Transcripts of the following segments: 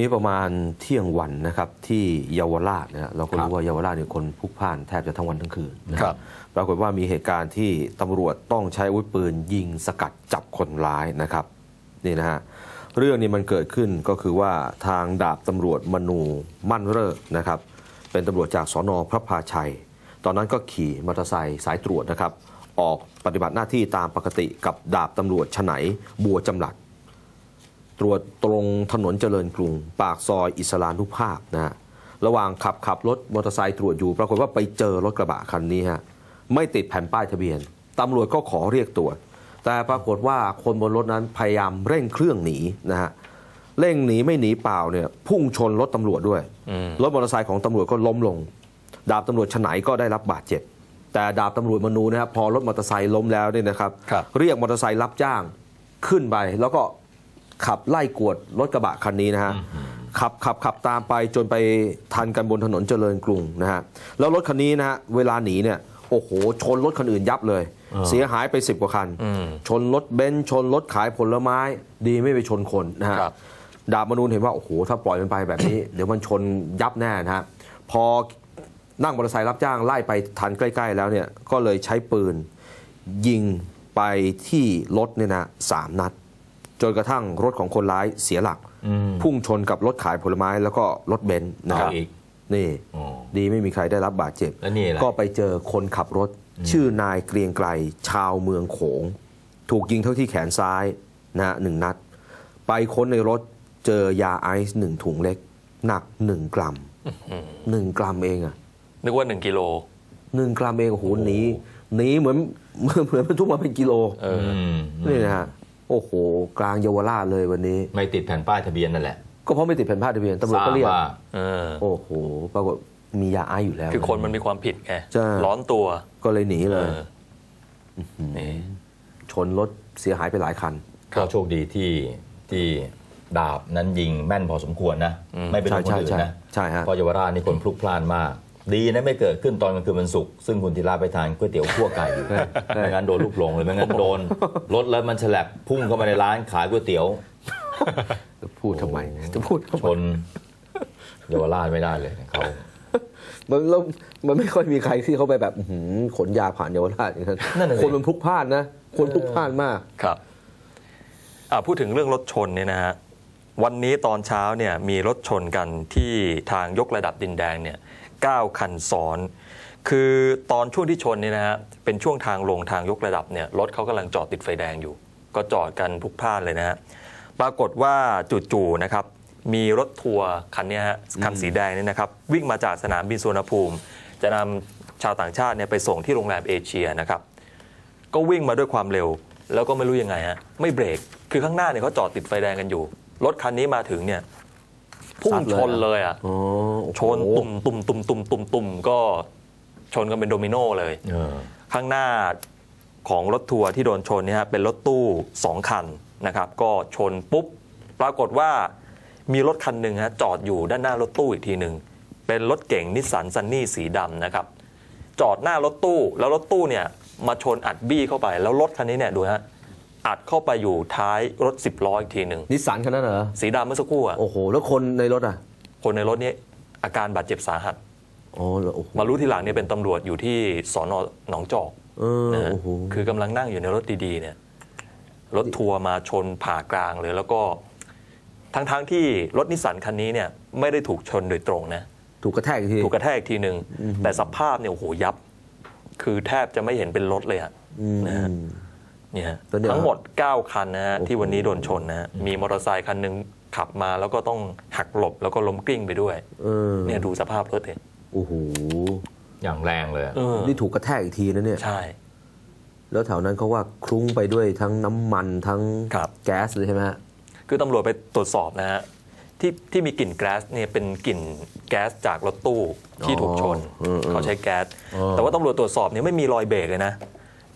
นี้ประมาณเที่ยงวันนะครับที่เยาวราชนะฮะเราก็ครัรู้บว่าเยาวราชเนี่ยคนพลุกพล่านแทบจะทั้งวันทั้งคืนนะครับปรากฏว่ามีเหตุการณ์ที่ตำรวจต้องใช้อาวุธปืนยิงสกัดจับคนร้ายนะครับนี่นะฮะเรื่องนี้มันเกิดขึ้นก็คือว่าทางดาบตำรวจมนูมั่นเลิกษ์นะครับ เป็นตำรวจจากสอนอพระพาชัย ตอนนั้นก็ขี่มอเตอร์ไซค์สายตรวจนะครับ ออกปฏิบัติหน้าที่ตามปกติกับดาบตำรวจฉไนบัวจำหลัด ตรวจตรงถนนเจริญกรุง ปากซอยอิสลานุภาพนะฮะระหว่างขับขับรถมอเตอร์ไซค์ตรวจอยู่ ปรากฏว่าไปเจอรถกระบะคันนี้ฮะไม่ติดแผ่นป้ายทะเบียนตำรวจก็ขอเรียกตรวจ แต่ปรากฏว่าคนบนรถนั้นพยายามเร่งเครื่องหนีนะฮะเร่งหนีไม่หนีเปล่าเนี่ยพุ่งชนรถตำรวจด้วยอืมรถมอเตอร์ไซค์ของตำรวจก็ล้มลง ดาบตำรวจฉไนก็ได้รับบาดเจ็บ แต่ดาบตำรวจมนูนะครับพอรถมอเตอร์ไซค์ล้มแล้วเนี่ยนะครับครับเรียกมอเตอร์ไซค์รับจ้างขึ้นไปแล้วก็ ขับไล่กวดรถกระบะคันนี้นะฮะขับขับขับตามไปจนไปทันกันบนถนนเจริญกรุงนะฮะแล้วรถคันนี้นะฮะเวลาหนีเนี่ยโอ้โห ชนรถคันอื่นยับเลย เสียหายไปสิบกว่าคันอืมชนรถเบนซ์ชนรถขายผลไม้ดีไม่ไปชนคนนะฮะครับดาบมนูนเห็นว่า โอ้โห ถ้าปล่อยมันไปแบบนี้ เดี๋ยวมันชนยับแน่นะฮะพอนั่งมอเตอร์ไซค์รับจ้างไล่ไปทันใกล้ ๆ แล้วเนี่ยก็เลยใช้ปืนยิงไปที่รถเนี่ยนะสามนัด จนกระทั่งรถของคนร้ายเสียหลักอืมพุ่งชนกับรถขายผลไม้แล้วก็รถเบนซ์นะครับเอาอีกนี่อ๋อดีไม่มีใครได้รับบาดเจ็บแล้วนี่อะไรก็ไปเจอคนขับรถ ชื่อนายเกรียงไกรชาวเมืองโขง ถูกยิงเข้าที่แขนซ้ายนะฮะหนึ่งนัด ไปค้นในรถเจอยาไอซ์หนึ่งถุงเล็ก หนักหนึ่งกรัมหนึ่งกรัมเองอะนึกว่าหนึ่งกิโลหนึ่งกรัมเองโอ้โหหนีหนีเหมือนเหมือนเหมือนบรรทุกมาเป็นกิโลเอออืมนี่นะฮะ โอ้โห กลางเยาวราชเลยวันนี้ ไม่ติดแผ่นป้ายทะเบียนนั่นแหละ ก็เพราะไม่ติดแผ่นป้ายทะเบียนตำรวจทราก็บเรียกว่าเออโอ้โห ปรากฏมียาไอซ์อยู่แล้ว คือคนมันมีความผิดไงใช่ ร้อนตัวก็เลยหนีเอเลยอนี่ชนรถเสียหายไปหลายคัน ก็โชคดีที่ที่ดาบนั้นยิงแม่นพอสมควรนะ ไม่เป็นคนใช่อื่นใช่นะใช่ฮะเพราะเยาวราชนี่คนพลุกพล่านมาก ดีนะไม่เกิดขึ้นตอนกลางคืนวันศุกร์ซึ่งคุณธีระไปทานก๋วยเตี๋ยวคั่วไก่อยู่ไม่งั้นโดนลูกหลงเลยไม่งั้นโดนรถแล้วมันฉลับพุ่งเข้ามาในร้านขายก๋วยเตี๋ยวจะพูดทำไมจะพูดทำชไมนเยาวราชไม่ได้เลยเขามันแล้วมันไม่ค่อยมีใครที่เขาไปแบบอื้อหือขนยาผ่านเยาวราชอย่างนั้นนั่นน่ะสิคนมันพลุกพล่านนะคนพลุกพล่านมากครับอ่าพูดถึงเรื่องรถชนเนี่ยนะฮะวันนี้ตอนเช้าเนี่ยมีรถชนกันที่ทางยกระดับดินแดงเนี่ย เก้าคันซ้อน คือตอนช่วงที่ชนเนี่ยนะฮะเป็นช่วงทางลงทางยกระดับเนี่ยรถเขากำลังจอดติดไฟแดงอยู่ ก็จอดกันพลุกพล่านเลยนะฮะปรากฏว่าจู่ๆนะครับมีรถทัวร์คันเนี้ยฮะคันสีแดงเนี่ยนะครับวิ่งมาจากสนามบินสุวรรณภูมิ จะนำชาวต่างชาติเนี่ยไปส่งที่โรงแรมเอเชียนะครับก็วิ่งมาด้วยความเร็ว แล้วก็ไม่รู้ยังไงฮะไม่เบรกคือข้างหน้าเนี่ยเขาจอดติดไฟแดงกันอยู่ รถคันนี้มาถึงเนี่ย พุ่งซัดเลยชนเลยอะอ๋อโอ้โหชนตุ่มตุ่มตุ่มตุ่มตุ่มตุ่มก็ชนกันเป็นโดมิโนเลยเออข้างหน้าของรถทัวร์ที่โดนชนเนี่ยฮะเป็นรถตู้สองคันนะครับ ก็ชนปุ๊บ ปรากฏว่ามีรถคันหนึ่งฮะจอดอยู่ด้านหน้ารถตู้อีกทีหนึ่งเป็นรถเก่งนิสสันซันนี่สีดำนะครับ จอดหน้ารถตู้ แล้วรถตู้เนี่ยมาชนอัดบี้เข้าไป แล้วรถคันนี้เนี่ยดูฮะ อัดเข้าไปอยู่ท้ายรถสิบล้ออีกทีหนึ่งนิสสันคันนั้นเหรอสีดำเมื่อสักครู่อะโอ้โห แล้วคนในรถอะคนในรถนี้อาการบาดเจ็บสาหัส อ๋อเหรอโอ้โหมารู้ทีหลังเนี่ยเป็นตำรวจอยู่ที่สอนอหนองจอกเออนะฮะโอ้โหคือกำลังนั่งอยู่ในรถดีๆเนี่ยรถทัวร์มาชนผ่ากลางเลย แล้วก็ทั้งๆที่รถนิสสันคันนี้เนี่ยไม่ได้ถูกชนโดยตรงนะ ถูกกระแทกอีกที ถูกกระแทกอีกทีหนึ่งแต่สภาพเนี่ยโอ้โหยับ คือแทบจะไม่เห็นเป็นรถเลยอะอืมนะฮะ เนี่ยฮะแล้วเดี๋ยวทั้งหมด 9 คันนะฮะโอ้โหที่วันนี้โดนชนนะฮะมีมอเตอร์ไซค์คันหนึ่งขับมาแล้วก็ต้องหักหลบแล้วก็ล้มกลิ้งไปด้วยเออ เนี่ยดูสภาพรถเองโอ้โหอย่างแรงเลยอะเออนี่ถูกกระแทกอีกทีนะเนี่ย ใช่ แล้วแถวนั้นเขาว่าคลุ้งไปด้วยทั้งน้ำมันทั้งครับ แก๊สเลยใช่ไหมฮะ คือตำรวจไปตรวจสอบนะฮะที่ที่มีกลิ่นแก๊สเนี่ยเป็นกลิ่นแก๊สจากรถตู้ที่ถูกชน อ๋อเออเออเขาใช้แก๊สอ๋อแต่ว่าตำรวจตรวจสอบเนี่ยไม่มีรอยเบรกเลยนะ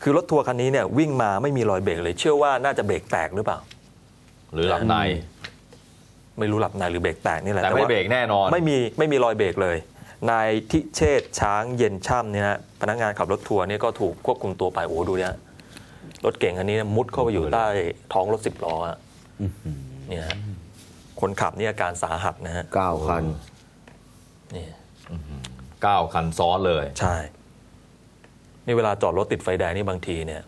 คือรถทัวร์คันนี้เนี่ยวิ่งมาไม่มีรอยเบรกเลย เชื่อว่าน่าจะเบรกแตกหรือเปล่า หรือหลับใน ไม่รู้หลับในหรือเบรกแตกนี่แหละแต่ไม่ว่าเบรกแน่นอน ไม่มีไม่มีรอยเบรกเลยนายทิเชษฐ์ช้างเย็นช่ำเนี่ยฮะพนักงานขับรถทัวร์เนี่ยก็ถูกควบคุมตัวไปโอ้โหดูเนี่ยรถเก่งคันนี้มุดเข้าไปอยู่ใต้ท้องรถสิบล้ออะเนี่ยฮะคนขับนี่อาการสาหัสนะฮะ9คันนี่9คันซ้อนเลย ใช่ นี่เวลาจอดรถติดไฟแดงนี่บางทีเนี่ย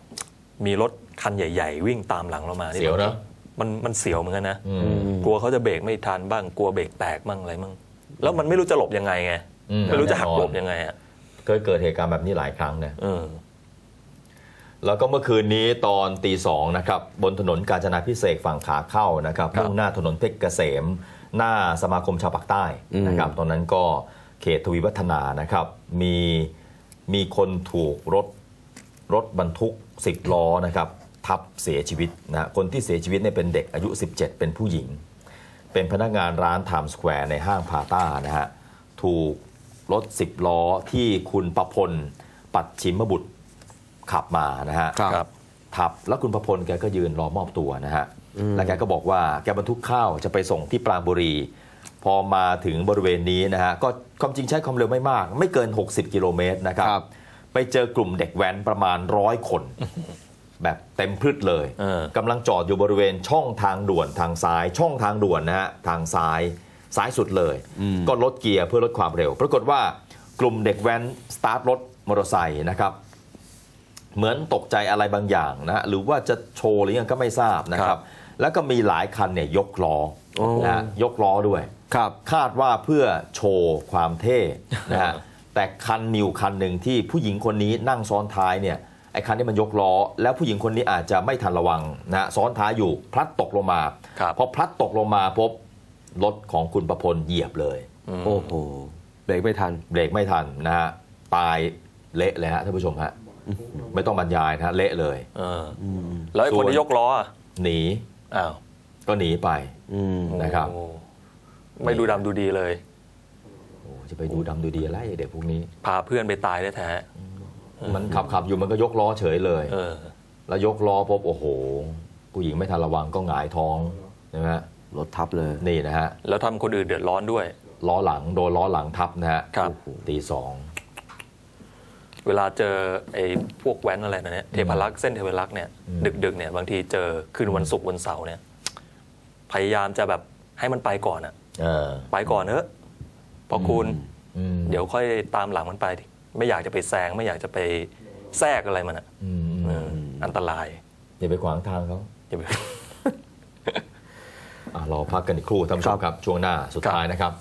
มีรถคันใหญ่ ๆ วิ่งตามหลังเรามาเสียวนะมันมันเสียวเหมือนกันนะอืมกลัวเขาจะเบรกไม่ทันบ้างกลัวเบรกแตกบ้างอะไรบ้างแล้วมันไม่รู้จะหลบยังไงไงอืมไม่รู้จะหักแน่นอนหลบยังไงอะเคยเกิดเหตุการณ์แบบนี้หลายครั้งเนี่ยเออแล้วก็เมื่อคืนนี้ตอนตีสองนะครับ บนถนนกาญจนาพิเศษกฝั่งขาเข้านะครับครับมุ่งหน้าถนนเพชรเกษม หน้าสมาคมชาวปากใต้นะครับตอนนั้นก็เขตทวีวัฒนานะครับ มี มีคนถูกรถรถบรรทุก 10 ล้อนะครับทับเสียชีวิตนะคนที่เสียชีวิตเนี่ยเป็นเด็กอายุ 17 เป็นผู้หญิง เป็นพนักงานร้านไทม์สแควร์ในห้างพาต้านะฮะถูกรถ 10 ล้อที่คุณประพล ปัดชิมบุตรขับมานะฮะครับครับทับแล้วคุณประพลแกก็ยืนรอมอบตัวนะฮะแล้วแกก็บอกว่าแกบรรทุกข้าวจะไปส่งที่ปรางบุรี พอมาถึงบริเวณนี้นะฮะก็ ความจริงใช้ความเร็วไม่มาก ไม่เกิน 60 กิโลเมตรนะครับครับไปเจอกลุ่มเด็กแว้นประมาณร้อยคน แบบเต็มพืชเลยเออกำลังจอดอยู่บริเวณช่องทางด่วนทางซ้าย ช่องทางด่วนนะฮะทางซ้ายซ้ายสุดเลย ก็ลดเกียร์เพื่อลดความเร็ว ปรากฏว่ากลุ่มเด็กแว้นสตาร์ทรถมอเตอร์ไซค์นะครับ เหมือนตกใจอะไรบางอย่างนะฮะหรือว่าจะโชว์หรือยังก็ไม่ทราบนะคครัรับบแล้วก็มีหลายคันเนี่ยยกล้อโอ้นะฮะยกล้อด้วย ครับคาดว่าเพื่อโชว์ความเท่นะฮะแต่คันมีอยู่คันหนึ่งที่ผู้หญิงคนนี้นั่งซ้อนท้ายเนี่ยไอ้คันนี้มันยกล้อ แล้วผู้หญิงคนนี้อาจจะไม่ทันระวังนะฮะซ้อนท้ายอยู่พลัดตกลงมาครับพอพลัดตกลงมาพบรถของคุณประพลเหยียบเลย โอ้โหเบรกไม่ทันเบรกไม่ทันนะฮะตายเละเลยฮะท่านผู้ชมฮะไม่ต้องบรรยายนะฮะเละเลยเอออแล้วไอ้คนที่ยกล้ออะหนีอ้าวก็หนีไปอืมนะครับโอ้ ไม่ดูดำดูดีเลย โอ้จะไปดูดำดูดีอะไรเด็กพวกนี้ พาเพื่อนไปตายแท้มันขับขับอยู่มันก็ยกล้อเฉยเลย ๆเออ แล้วยกล้อพบโอ้โห ผู้หญิงไม่ทันระวังก็หงายท้องใช่ไหมฮะรถทับเลย นี่นะฮะ แล้วทำคนอื่นเดือดร้อนด้วย ล้อหลังโดนล้อหลังทับนะฮะครับโอ้โหตีสอง เวลาเจอไอ้พวกแว้นอะไรนะเนี่ยเทพรักษ์เส้นเทพรักษ์เนี่ยดึกๆเนี่ยบางทีเจอคืนวันศุกร์วันเสาร์เนี่ยพยายามจะแบบให้มันไปก่อนอะเออ ไปก่อนเถอะพอคุณอืมเดี๋ยวค่อยตามหลังมันไปดิไม่อยากจะไปแซงไม่อยากจะไปแทรกอะไรมันอะอืมเออืมออันตรายอย่าไปขวางทางเขาอย่าไปอะเราพักกันอีกครู่ท่านผู้ชมครับ ช่วงหน้าสุดท้ายนะครับ